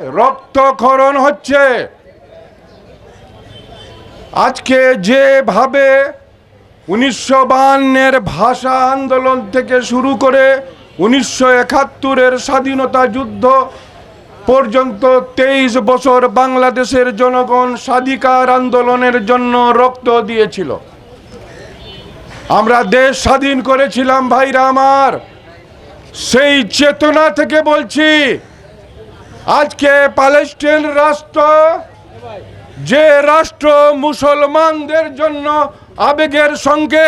রক্তক্ষরণ হচ্ছে। আজকে যেভাবে উনিশশো বাহান্নের ভাষা আন্দোলন থেকে শুরু করে উনিশশো একাত্তরের স্বাধীনতা যুদ্ধ পর্যন্ত তেইশ বছর বাংলাদেশের জনগণ স্বাধিকার আন্দোলনের জন্য রক্ত দিয়েছিল। আমরা দেশ স্বাধীন করেছিলাম ভাইরা আমার। সেই চেতনা থেকে বলছি আজকে প্যালেস্টাইন রাষ্ট্র যে রাষ্ট্র মুসলমানদের জন্য আবেগের সঙ্গে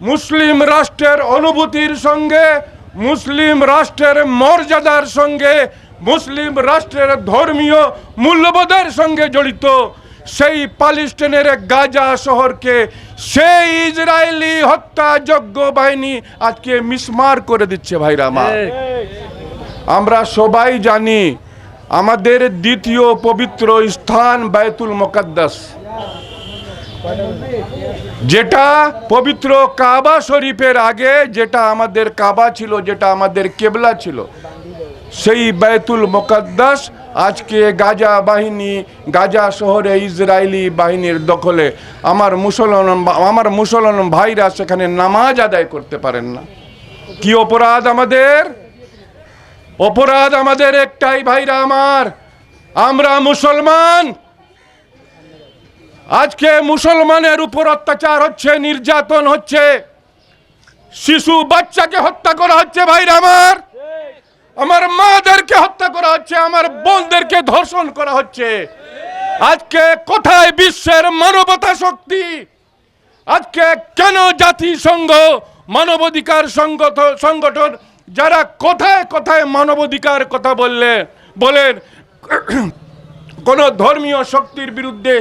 মুসলিম রাষ্ট্রের অনুভূতির সঙ্গে মুসলিম রাষ্ট্রের মর্যাদার সঙ্গে মুসলিম রাষ্ট্রের ধর্মীয় মূল্যবোধের সঙ্গে জড়িত সেই প্যালেস্টাইনের গাজা শহরকে সেই ইসরায়েলি হত্যাযজ্ঞ বাহিনী আজকে মিসমার করে দিচ্ছে ভাইরা আমার। আমরা সবাই জানি আমাদের দ্বিতীয় পবিত্র স্থান বায়তুল মোকাদ্দাস। যেটা পবিত্র কাবা শরীফের আগে, যেটা আমাদের কাবা ছিল, যেটা আমাদের কেবলা ছিল। সেই বায়তুল মোকাদ্দাস আজকে গাজা বাহিনী, গাজা শহরে ইসরায়েলি বাহিনীর দখলে আমার মুসলমান আমার মুসলমান ভাইরা সেখানে নামাজ আদায় করতে পারেন না। কি অপরাধ আমাদের? অপরাধ আমাদের একটাই ভাইরা আমার। আমরা মুসলমান। আজকে মুসলমানের উপর অত্যাচার হচ্ছে, নির্যাতন হচ্ছে। শিশু বাচ্চাকে হত্যা করা হচ্ছে ভাইরা আমার। আমার মাদেরকে হত্যা করা হচ্ছে, আমার বোনদেরকে ধর্ষণ করা হচ্ছে। আজকে কোথায় বিশ্বের মানবতা শক্তি? আজকে কেন জাতিসংঘ, মানবাধিকার সংগত সংগঠন যারা কোথায় কোথায় মানবাধিকার কথা বললে, বলেন, কোন ধর্মীয় শক্তির বিরুদ্ধে,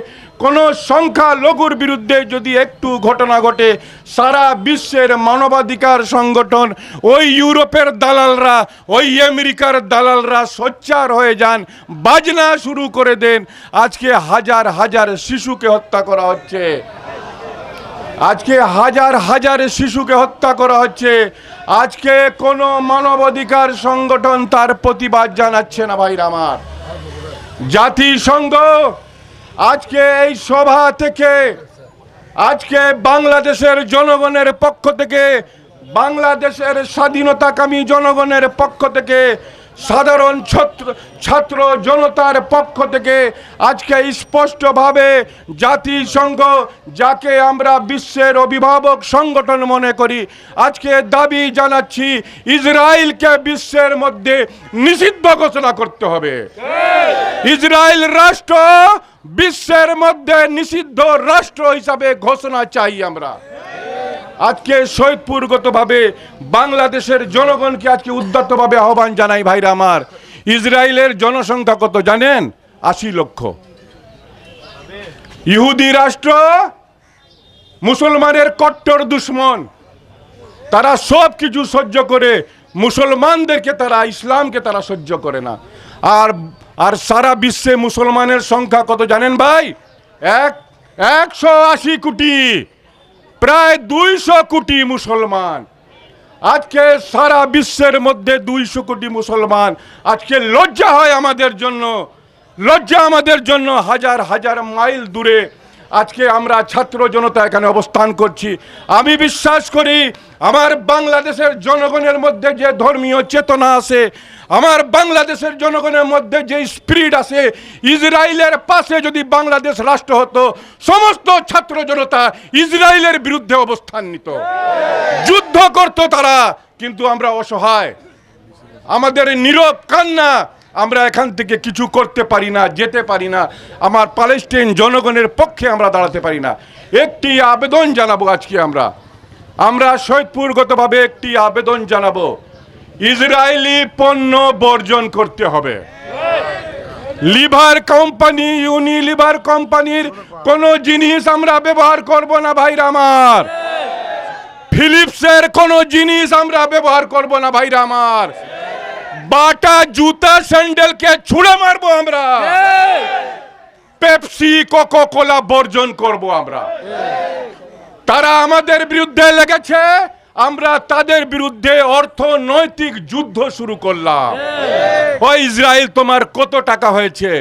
কোন সংখ্যা লঘুর বিরুদ্ধে যদি একটু ঘটনা ঘটে, সারা বিশ্বের মানবাধিকার সংগঠন, ওই ইউরোপের দালালরা, ওই আমেরিকার দালালরা সোচ্চার হয়ে যান, বাজনা শুরু করে দেন, আজকে হাজার হাজার শিশুকে হত্যা করা হচ্ছে। আজকে হাজার হাজার শিশুকে হত্যা করা হচ্ছে। আজকে কোনো মানবাধিকার সংগঠন তার প্রতিবাদ জানাচ্ছে না ভাইরা আমার। জাতিসংঘ আজকে এই সভা থেকে, আজকে বাংলাদেশের জনগণের পক্ষ থেকে বাংলাদেশের স্বাধীনতাকামী জনগণের পক্ষ থেকে, সাধারণ ছাত্র ছাত্র জনতার পক্ষ থেকে আজকে স্পষ্টভাবে জাতিসংঘ, যাকে আমরা বিশ্বের অভিভাবক সংগঠন মনে করি, আজকে দাবি জানাচ্ছি, ইসরায়েলকে বিশ্বের মধ্যে নিষিদ্ধ ঘোষণা করতে হবে। ইসরায়েল রাষ্ট্র বিশ্বের মধ্যে নিষিদ্ধ রাষ্ট্র হিসাবে ঘোষণা চাই আমরা। আজকে সৈয়দপুরগতভাবে বাংলাদেশের জনগণকে আজকে উদ্যতভাবে আহ্বান জানাই ভাইরা আমার। ইসরায়েলের জনসংখ্যা কত জানেন? আশি লক্ষ। ইহুদি রাষ্ট্র মুসলমানের কট্টর দুশ্মন। তারা সব কিছু সহ্য করে, মুসলমানদেরকে তারা, ইসলামকে তারা সহ্য করে না। আর আর সারা বিশ্বে মুসলমানের সংখ্যা কত জানেন ভাই? এক, একশো আশি কোটি। প্রায় দুইশো কোটি মুসলমান। আজকে সারা বিশ্বের মধ্যে দুইশো কোটি মুসলমান। আজকে লজ্জা হয় আমাদের জন্য। লজ্জা আমাদের জন্য হাজার হাজার মাইল দূরে আজকে আমরা ছাত্র জনতা এখানে অবস্থান করছি। আমি বিশ্বাস করি, আমার বাংলাদেশের জনগণের মধ্যে যে ধর্মীয় চেতনা আছে, আমার বাংলাদেশের জনগণের মধ্যে যে স্পিরিট আছে, ইসরায়েলের পাশে যদি বাংলাদেশ রাষ্ট্র হতো, সমস্ত ছাত্র জনতা ইসরায়েলের বিরুদ্ধে অবস্থান নিত যুদ্ধ করতো তারা, কিন্তু আমরা অসহায়। আমাদের নীরব কান্না আমরা এখান থেকে কিছু করতে পারি না, যেতে পারি না। আমার প্যালেস্টাইন জনগণের পক্ষে আমরা দাঁড়াতে পারি না। একটি আবেদন জানাব আজকে আমরা। আমরা সৈয়দপুরগতভাবে একটি আবেদন জানাব। ইসরায়েলি পণ্য বর্জন করতে হবে। লিভার কোম্পানি, ইউনিলিভার কোম্পানির কোনো জিনিস আমরা ব্যবহার করব না, ভাইরা আমার। ফিলিপসের কোনো জিনিস আমরা ব্যবহার করব না, ভাইরা আমার। বাটা জুতা স্যান্ডেলকে ছুঁড়ে মারবো আমরা পেপসি কোকো বর্জন করব আমরা তারা আমাদের বিরুদ্ধে লেগেছে আমরা তাদের বিরুদ্ধে অর্থনৈতিক যুদ্ধ শুরু করলাম ও ইসরায়েল তোমার কত টাকা হয়েছে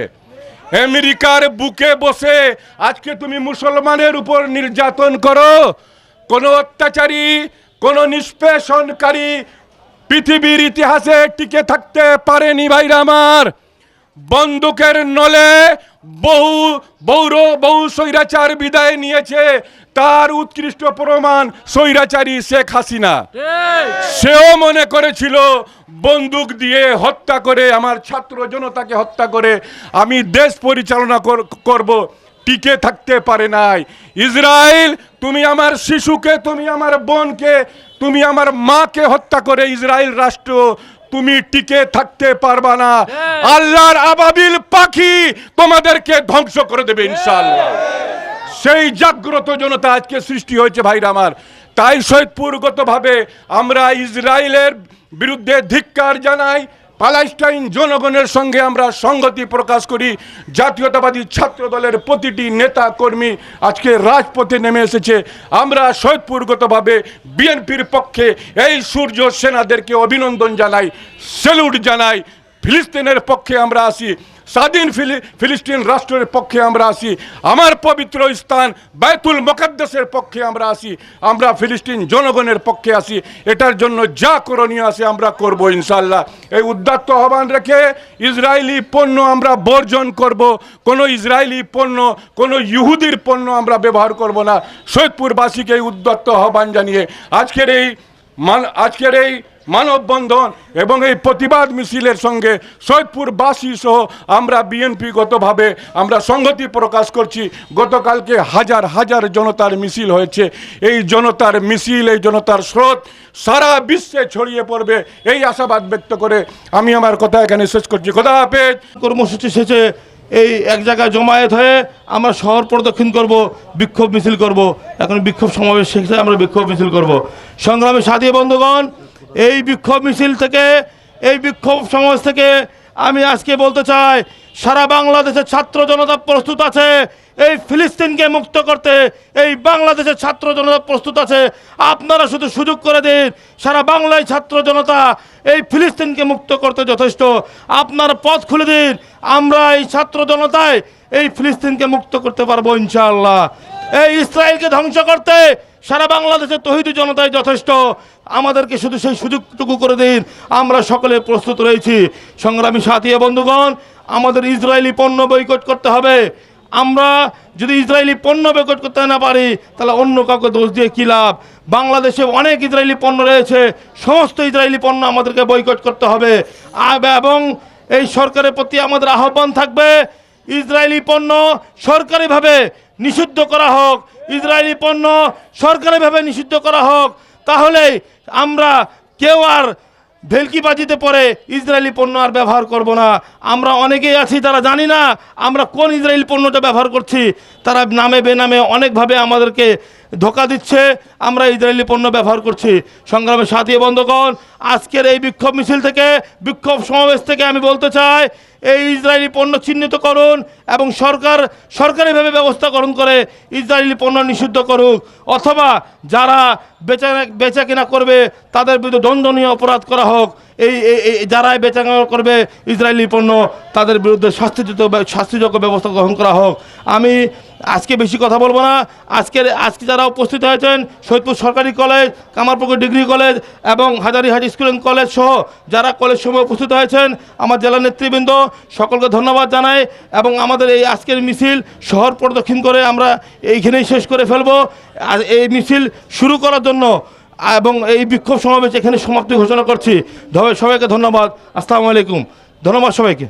আমেরিকার বুকে বসে আজকে তুমি মুসলমানের উপর নির্যাতন করো। কোনো অত্যাচারী, কোনো নিষ্পেষণকারী পৃথিবীর ইতিহাসে টিকে থাকতে পারেনি ভাইরা আমার। বন্দুকের নলে বহু বৌর বহু স্বৈরাচার বিদায় নিয়েছে। তার উৎকৃষ্ট প্রমাণ স্বৈরাচারী শেখ হাসিনা। সেও মনে করেছিল বন্দুক দিয়ে হত্যা করে আমার ছাত্র জনতাকে হত্যা করে আমি দেশ পরিচালনা কর- করব। টিকে থাকতে পারে নাই। ইসরায়েল তুমি আমার শিশুকে তুমি আমার বোনকে তুমি আমার মাকে হত্যা করে ইসরায়েল রাষ্ট্র তুমি টিকে থাকতে পারবা না। আল্লাহর আবাবিল পাখি তোমাদেরকে ধ্বংস করে দেবে ইনশাআল্লাহ। সেই জাগ্রত জনতা আজকে সৃষ্টি হয়েছে ভাইরা আমার। তাই সৈয়দপুরগতভাবে আমরা ইসরায়েলের বিরুদ্ধে ধিক্কার জানাই। প্যালেস্টাইন জনগণের সঙ্গে আমরা সংগতি প্রকাশ করি। জাতীয়তাবাদী ছাত্র দলের প্রতিটি নেতা কর্মী আজকে রাজপথে নেমে এসেছে। আমরা সৈদপুরগতভাবে বিএনপির পক্ষে এই সূর্য সেনাদেরকে অভিনন্দন জানাই স্যালুট জানাই। ফিলিস্তিনের পক্ষে আমরা আসি স্বাধীন ফিলি- ফিলিস্তিন রাষ্ট্রের পক্ষে আমরা আসি আমার পবিত্র স্থান বায়তুল মোকাদ্দেসের পক্ষে আমরা আসি আমরা ফিলিস্তিন জনগণের পক্ষে আসি এটার জন্য যা করণীয় আছে আমরা করব ইনশাল্লাহ এই উদ্যাত্ত আহ্বান রেখে ইসরায়েলি পণ্য আমরা বর্জন করব, কোনো ইসরায়েলি পণ্য, কোনো ইহুদির পণ্য আমরা ব্যবহার করব না। সৈয়দপুরবাসীকে এই উদ্যত্ত আহ্বান জানিয়ে আজকের এই মান আজকের এই মানববন্ধন এবং এই প্রতিবাদ মিছিলের সঙ্গে সৈয়দপুরবাসী সহ আমরা বিএনপিগতভাবে আমরা সংহতি প্রকাশ করছি। গতকালকে হাজার হাজার জনতার মিছিল হয়েছে। এই জনতার মিছিল, এই জনতার স্রোত সারা বিশ্বে ছড়িয়ে পড়বে এই আশাবাদ ব্যক্ত করে আমি আমার কথা এখানে শেষ করছি। খোদা হাফেজ। কর্মসূচি শেষে এই এক জায়গায় জমায়েত হয়ে আমরা শহর প্রদক্ষিণ করব, বিক্ষোভ মিছিল করব। এখন বিক্ষোভ সমাবেশ শেষে আমরা বিক্ষোভ মিছিল করব। সংগ্রামী সাথী বন্ধুগণ এই বিক্ষোভ মিছিল থেকে, এই বিক্ষোভ সমাবেশ থেকে আমি আজকে বলতে চাই, সারা বাংলাদেশের ছাত্র জনতা প্রস্তুত আছে, এই ফিলিস্তিনকে মুক্ত করতে, এই বাংলাদেশের ছাত্র জনতা প্রস্তুত আছে। আপনারা শুধু সুযোগ করে দিন, সারা বাংলায় ছাত্র জনতা এই ফিলিস্তিনকে মুক্ত করতে যথেষ্ট। আপনার পথ খুলে দিন, আমরা এই ছাত্র জনতায় এই ফিলিস্তিনকে মুক্ত করতে পারব ইনশাআল্লাহ। এই ইসরায়েলকে ধ্বংস করতে সারা বাংলাদেশের তহিদ জনতায় যথেষ্ট। আমাদেরকে শুধু সেই সুযোগটুকু করে দিন। আমরা সকলে প্রস্তুত রয়েছি। সংগ্রামী সাথী বন্ধুগণ, আমাদের ইসরায়েলি পণ্য বৈকট করতে হবে। আমরা যদি ইসরায়েলি পণ্য বৈকট করতে না পারি, তাহলে অন্য কাউকে দোষ দিয়ে কী লাভ? বাংলাদেশে অনেক ইসরায়েলি পণ্য রয়েছে। সমস্ত ইসরায়েলি পণ্য আমাদেরকে বৈকট করতে হবে। এবং এই সরকারের প্রতি আমাদের আহ্বান থাকবে, ইসরায়েলি পণ্য সরকারিভাবে নিষিদ্ধ করা হোক। ইসরায়েলি পণ্য সরকারিভাবে নিষিদ্ধ করা হোক, তাহলে আমরা কেউ আর ভেলকিবাজিতে পরে ইসরায়েলি পণ্য আর ব্যবহার করব না। আমরা অনেকেই আছি, তারা জানি না আমরা কোন ইসরায়েলি পণ্যটা ব্যবহার করছি। তারা নামে বেনামে অনেকভাবে আমাদেরকে ধোকা দিচ্ছে, আমরা ইসরায়েলি পণ্য ব্যবহার করছি। সংগ্রামে সাথী বন্ধুগণ, আজকের এই বিক্ষোভ মিছিল থেকে, বিক্ষোভ সমাবেশ থেকে আমি বলতে চাই, এই ইসরায়েলি পণ্য চিহ্নিত করুন এবং সরকার সরকারিভাবে ব্যবস্থা গ্রহণ করে, ইসরায়েলি পণ্য নিষিদ্ধ করুক। অথবা যারা বেচা বেচা কেনা করবে, তাদের বিরুদ্ধে দণ্ডনীয় অপরাধ করা হোক। এই যারাই বেচা করবে, ইসরায়েলি পণ্য, তাদের বিরুদ্ধে শাস্তিযুত শাস্তিযোগ্য ব্যবস্থা গ্রহণ করা হোক। আমি আজকে বেশি কথা বলব না। আজকের আজকে যারা উপস্থিত হয়েছেন, সৈয়দপুর সরকারি কলেজ, কামারপুকুর ডিগ্রি কলেজ এবং হাজারিহাট স্কুল অ্যান্ড কলেজ সহ যারা কলেজ সময় উপস্থিত হয়েছেন, আমার জেলা নেতৃবৃন্দ, সকলকে ধন্যবাদ জানাই এবং আমাদের এই আজকের মিছিল শহর প্রদক্ষিণ করে আমরা এইখানেই শেষ করে ফেলব। আর এই মিছিল শুরু করার জন্য এবং এই বিক্ষোভ সমাবেশ এখানে সমাপ্তি ঘোষণা করছি। সবাইকে ধন্যবাদ। আসসালামু আলাইকুম। ধন্যবাদ সবাইকে।